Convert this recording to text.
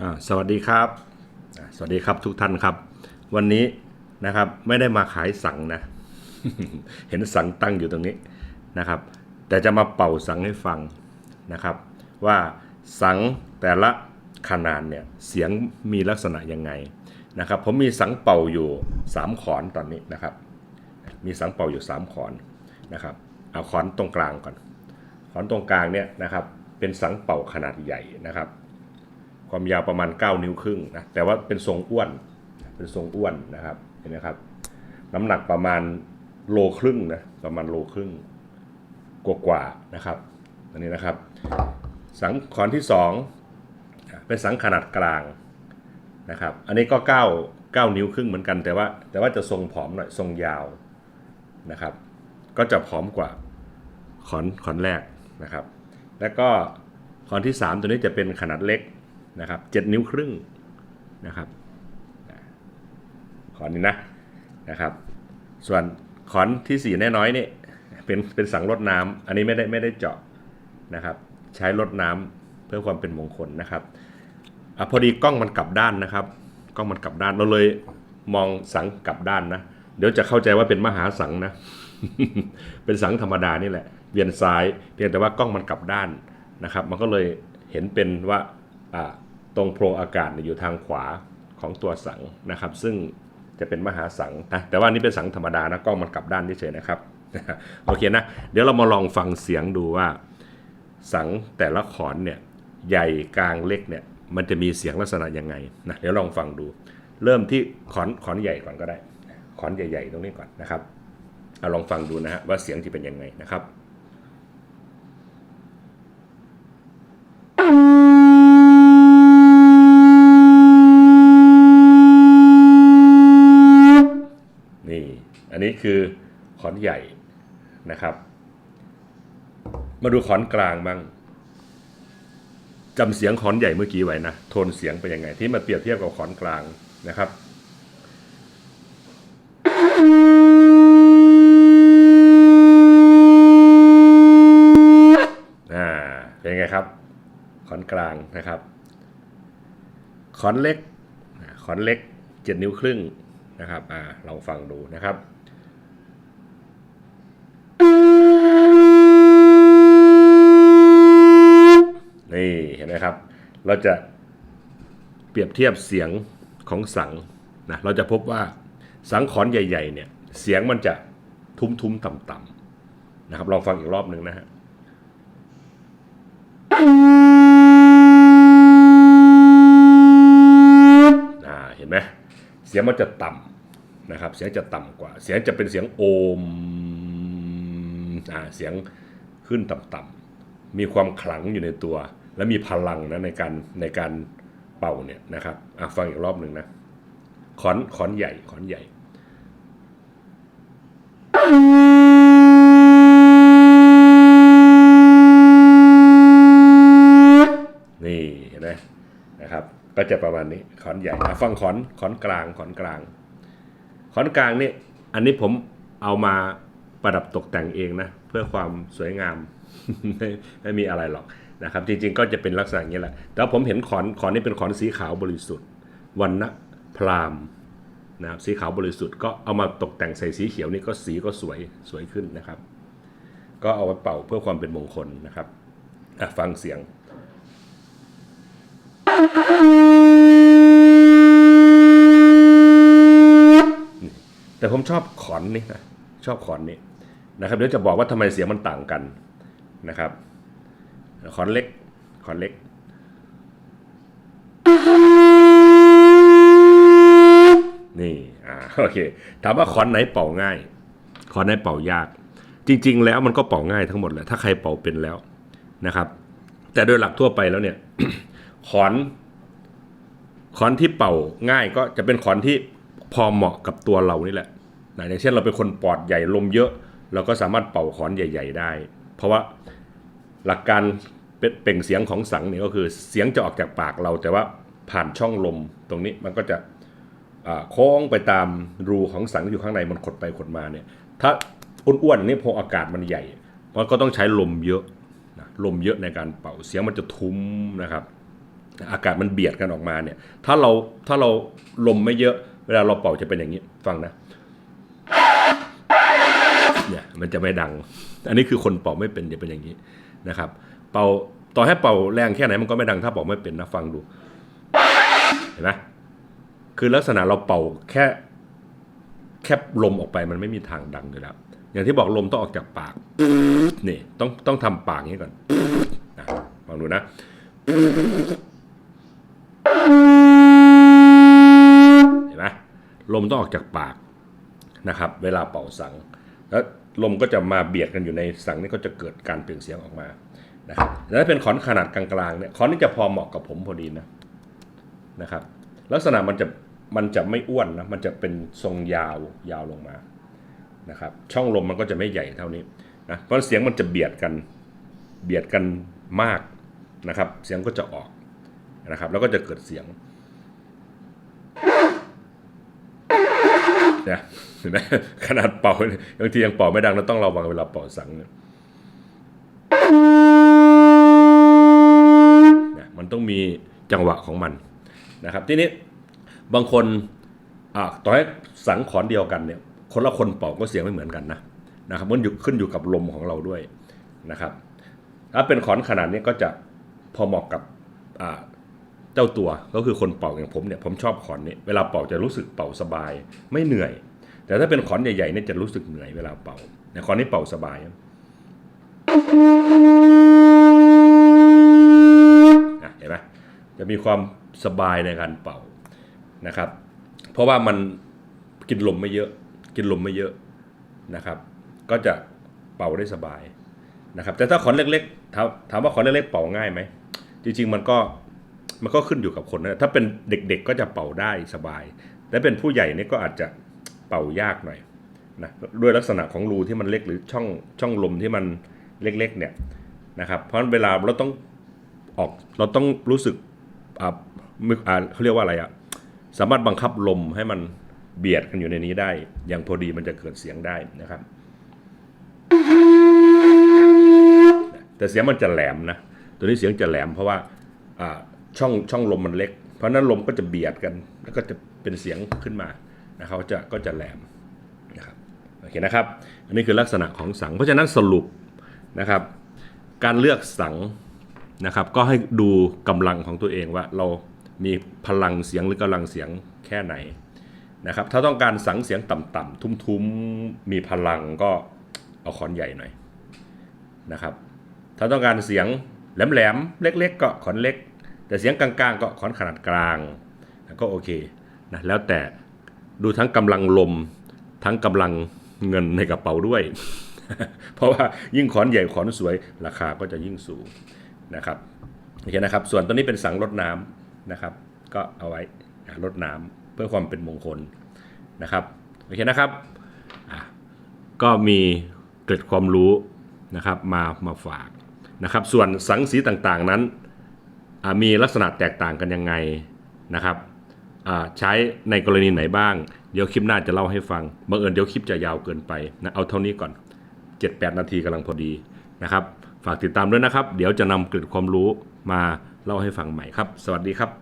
สวัสดีครับ สวัสดีครับทุกท่านครับ วันนี้นะครับไม่ได้มาขายสังนะ เห็นสังตั้งอยู่ตรงนี้นะครับ แต่จะมาเป่าสังให้ฟังนะครับ ว่าสังแต่ละขนาดเนี่ยเสียงมีลักษณะยังไงนะครับ ผมมีสังเป่าอยู่ 3 ขอนตอนนี้นะครับ มีสังเป่าอยู่ 3 ขอนนะครับเอาขอนตรงกลางก่อน ขอนตรงกลางเนี่ยนะครับเป็นสังเป่าขนาดใหญ่นะครับ ความยาวประมาณ 9 นิ้วครึ่งนะแต่ว่าเป็นทรงอ้วนเป็นทรงอ้วนนะครับเห็นไหมครับ น้ำหนักประมาณโลครึ่งนะประมาณโลครึ่งกว่ากว่านะครับอันนี้นะครับ สังขอนที่สองเป็นสังขนาดกลางนะครับ อันนี้ก็ 9 9 นิ้วครึ่งเหมือนกันแต่ว่าแต่ว่าจะทรงผอมหน่อยทรงยาวนะครับ ก็จะผอมกว่าขอนขอนแรกนะครับ แล้วก็ขอนที่ 3 ตัวนี้จะเป็นขนาดเล็ก นะครับ7นิ้วครึ่งนะครับขอนนี้นะนะครับ ส่วนขอนที่4แน่น้อยนี่เป็นเป็นสังรดน้ำอันนี้ไม่ได้ไม่ได้เจาะนะครับ ใช้รดน้ำเพื่อความเป็นมงคลนะครับอะพอดีกล้องมันกลับด้านนะครับ กล้องมันกลับด้านเราเลยมองสังกลับด้านนะ เดี๋ยวจะเข้าใจว่าเป็นมหาสังนะ เป็นสังธรรมดานี่แหละเวียนซ้าย เพียงแต่ว่ากล้องมันกลับด้านนะครับ มันก็เลยเห็นเป็นว่าอ่า ตรงโพรงอากาศอยู่ทางขวาของตัวสังนะครับ ซึ่งจะเป็นมหาสังนะแต่ว่านี่เป็นสังธรรมดานะกล้องมันกลับด้านเฉยๆนะครับโอเคนะ เดี๋ยวเรามาลองฟังเสียงดูว่า สังแต่ละขอนเนี่ยใหญ่กลางเล็กเนี่ยมันจะมีเสียงลักษณะยังไงนะเดี๋ยวลองฟังดู เริ่มที่ขอนขอนใหญ่ก่อนก็ได้ ขอนใหญ่ ๆ ตรงนี้ก่อนนะครับเอาลองฟังดูนะฮะว่าเสียงจะเป็นยังไงนะครับ นี้คือขอนใหญ่นะครับ มาดูขอนกลางบ้างจำเสียงขอนใหญ่เมื่อกี้ไว้นะโทนเสียงเป็นยังไง ที่มาเปรียบเทียบกับขอนกลางนะครับอ่าเป็นไงครับ ขอนกลางนะครับ ขอนเล็ก ขอนเล็กเจ็ดนิ้วครึ่งนะครับ อ่าลองฟังดูนะครับ นี่เห็นไหมครับ เราจะเปรียบเทียบเสียงของสังนะเราจะพบว่าสังขอนใหญ่ๆเนี่ยเสียงมันจะทุ้มๆต่ำๆนะครับลองฟังอีกรอบหนึ่งนะฮะเห็นไหมเสียงมันจะต่ำนะครับ เสียงจะต่ำกว่า เสียงจะเป็นเสียงโอมอ่าเสียงขึ้นต่ำๆมีความขลังอยู่ในตัว และมีพลังนะในการในการเป่าเนี่ยนะครับอะฟังอีกรอบหนึ่งนะขอนขอนใหญ่ขอนใหญ่นี่เห็นไหมนะครับ ก็จะประมาณนี้ขอนใหญ่ฟังขอนขอนกลางขอนกลาง ขอนกลางนี่อันนี้ผมเอามาประดับตกแต่งเองนะ เพื่อความสวยงามไม่ไม่มีอะไรหรอก นะครับจริงๆก็จะเป็นลักษณะอย่างนี้แหละแต่ว่าผมเห็นขอนขอนนี่เป็นขอนสีขาวบริสุทธิ์วันนะพรามนะครับสีขาวบริสุทธิ์ก็เอามาตกแต่งใส่สีเขียวนี่ก็สีก็สวยสวยขึ้นนะครับ ก็เอาไว้เป่าเพื่อความเป็นมงคลนะครับฟังเสียง แต่ผมชอบขอนนี่นะชอบขอนนี่นะครับเดี๋ยวจะบอกว่าทำไมเสียงมันต่างกันนะครับ ขอนเล็ก ขอนเล็ก นี่ อ่า โอเค ถามว่าขอนไหนเป่าง่าย ขอนไหนเป่ายาก จริง ๆ แล้วมันก็เป่าง่ายทั้งหมดแหละ ถ้าใครเป่าเป็นแล้วนะครับ แต่โดยหลักทั่วไปแล้วเนี่ย ขอนขอนที่เป่าง่ายก็จะเป็นขอนที่พอเหมาะกับตัวเรานี่แหละนะอย่างเช่นเราเป็นคนปอดใหญ่ลมเยอะ เราก็สามารถเป่าขอนใหญ่ ๆ ได้ เพราะว่า หลักการเป,เป่งเสียงของสังเนี่ยก็คือเสียงจะออกจากปากเราแต่ว่าผ่านช่องลมตรงนี้มันก็จะโค้งไปตามรูของสังที่อยู่ข้างในมันขดไปขดมาเนี่ยถ้าอ้วนๆนี้พออากาศมันใหญ่มันก็ต้องใช้ลมเยอะนะลมเยอะในการเป่าเสียงมันจะทุ้มนะครับ อากาศมันเบียดกันออกมาเนี่ยถ้าเราถ้าเราลมไม่เยอะเวลาเราเป่าจะเป็นอย่างนี้ฟังนะเนี่ยมันจะไม่ดัง อันนี้คือคนเป่าไม่เป็นจะเป็นอย่างนี้ นะครับ เป่าต่อให้เป่าแรงแค่ไหนมันก็ไม่ดังถ้าเป่าไม่เป็นนะฟังดู เห็นไหมคือลักษณะเราเป่าแค่แค่ลมออกไปมันไม่มีทางดังอยู่แล้วอย่างที่บอกลมต้องออกจากปากนี่ต้องต้องทำปากอย่างนี้ก่อนนะฟังดูนะเห็นไหมลมต้องออกจากปากนะครับ เวลาเป่าสังแล้ว ลมก็จะมาเบียดกันอยู่ในสังนี่ก็จะเกิดการเปล่งเสียงออกมานะครับแล้วถ้าเป็นขอนขนาดกลางๆเนี่ยขอนนี่จะพอเหมาะกับผมพอดีนะนะครับ ลักษณะมันจะมันจะไม่อ้วนนะมันจะเป็นทรงยาวยาวลงมานะครับช่องลมมันก็จะไม่ใหญ่เท่านี้นะเพราะเสียงมันจะเบียดกันเบียดกันมากนะครับ เสียงก็จะออกนะครับ แล้วก็จะเกิดเสียง นี่ยเห็นไหมขนาดเป่าเนี่ยบางทียังเป่าไม่ดังเราต้องระวังเวลาเป่าสังเนี่ยมันต้องมีจังหวะของมันนะครับทีนี้บางคนอ่าต่อให้สังขอนเดียวกันเนี่ยคนละคนเป่าก็เสียงไม่เหมือนกันนะนะครับมันอยู่ขึ้นอยู่กับลมของเราด้วยนะครับ ถ้าเป็นขอนขนาดนี้ก็จะพอเหมาะกับอ่า เจ้าตัวก็คือคนเป่าอย่างผมเนี่ยผมชอบขอนนี้เวลาเป่าจะรู้สึกเป่าสบาย ไม่เหนื่อย แต่ถ้าเป็นขอนใหญ่ๆเนี่ยจะรู้สึกเหนื่อยเวลาเป่าแต่ขอนนี้เป่าสบายนะเห็นไหมจะมีความสบายในการเป่านะครับ เพราะว่ามันกินลมไม่เยอะ กินลมไม่เยอะนะครับ ก็จะเป่าได้สบายนะครับ แต่ถ้าขอนเล็กๆถามถามว่าขอนเล็กๆเป่าง่ายไหมจริงๆมันก็ มันก็ขึ้นอยู่กับคนนะถ้าเป็นเด็กๆก็จะเป่าได้สบาย แต่เป็นผู้ใหญ่นี่ก็อาจจะเป่ายากหน่อยนะด้วยลักษณะของรูที่มันเล็กหรือช่องช่องลมที่มันเล็กๆเนี่ยนะครับ เพราะเวลาเราต้องออกเราต้องรู้สึกอ่ามึกอ่าเขาเรียกว่าอะไรอะสามารถบังคับลมให้มันเบียดกันอยู่ในนี้ได้ อย่างพอดีมันจะเกิดเสียงได้นะครับ แต่เสียงมันจะแหลมนะ ตัวนี้เสียงจะแหลมเพราะว่าอ่า ช่องช่องลมมันเล็ก เพราะนั้นลมก็จะเบียดกัน แล้วก็จะเป็นเสียงขึ้นมานะครับก็จะก็จะแหลมนะครับโอเคนะครับ อันนี้คือลักษณะของสัง เพราะฉะนั้นสรุปนะครับ การเลือกสังนะครับ ก็ให้ดูกำลังของตัวเองว่าเรามีพลังเสียงหรือกำลังเสียงแค่ไหนนะครับ ถ้าต้องการสังเสียงต่ำๆทุ้มๆ มีพลังก็เอาขอนใหญ่หน่อยนะครับ ถ้าต้องการเสียงแหลมๆ เล็กๆ ก็ขอนเล็ก แต่เสียงกลางๆ ก็ขอนขนาดกลางก็โอเคนะแล้วแต่ดูทั้งกำลังลมทั้งกำลังเงินในกระเป๋าด้วย เพราะว่ายิ่งขอนใหญ่ขอนสวยราคาก็จะยิ่งสูงนะครับโอเคนะครับ ส่วนตัวนี้เป็นสังรดน้ำนะครับ ก็เอาไว้รดน้ำเพื่อความเป็นมงคลนะครับโอเคนะครับก็มีเกร็ดความรู้นะครับมามาฝากนะครับ ส่วนสังสีต่างๆนั้น มีลักษณะแตกต่างกันยังไงนะครับใช้ในกรณีไหนบ้าง เดี๋ยวคลิปหน้าจะเล่าให้ฟังบังเอิญเดี๋ยวคลิปจะยาวเกินไปนะเอาเท่านี้ก่อน 7-8 นาทีกำลังพอดีนะครับ ฝากติดตามด้วยนะครับ เดี๋ยวจะนำเกร็ดความรู้มาเล่าให้ฟังใหม่ครับ สวัสดีครับ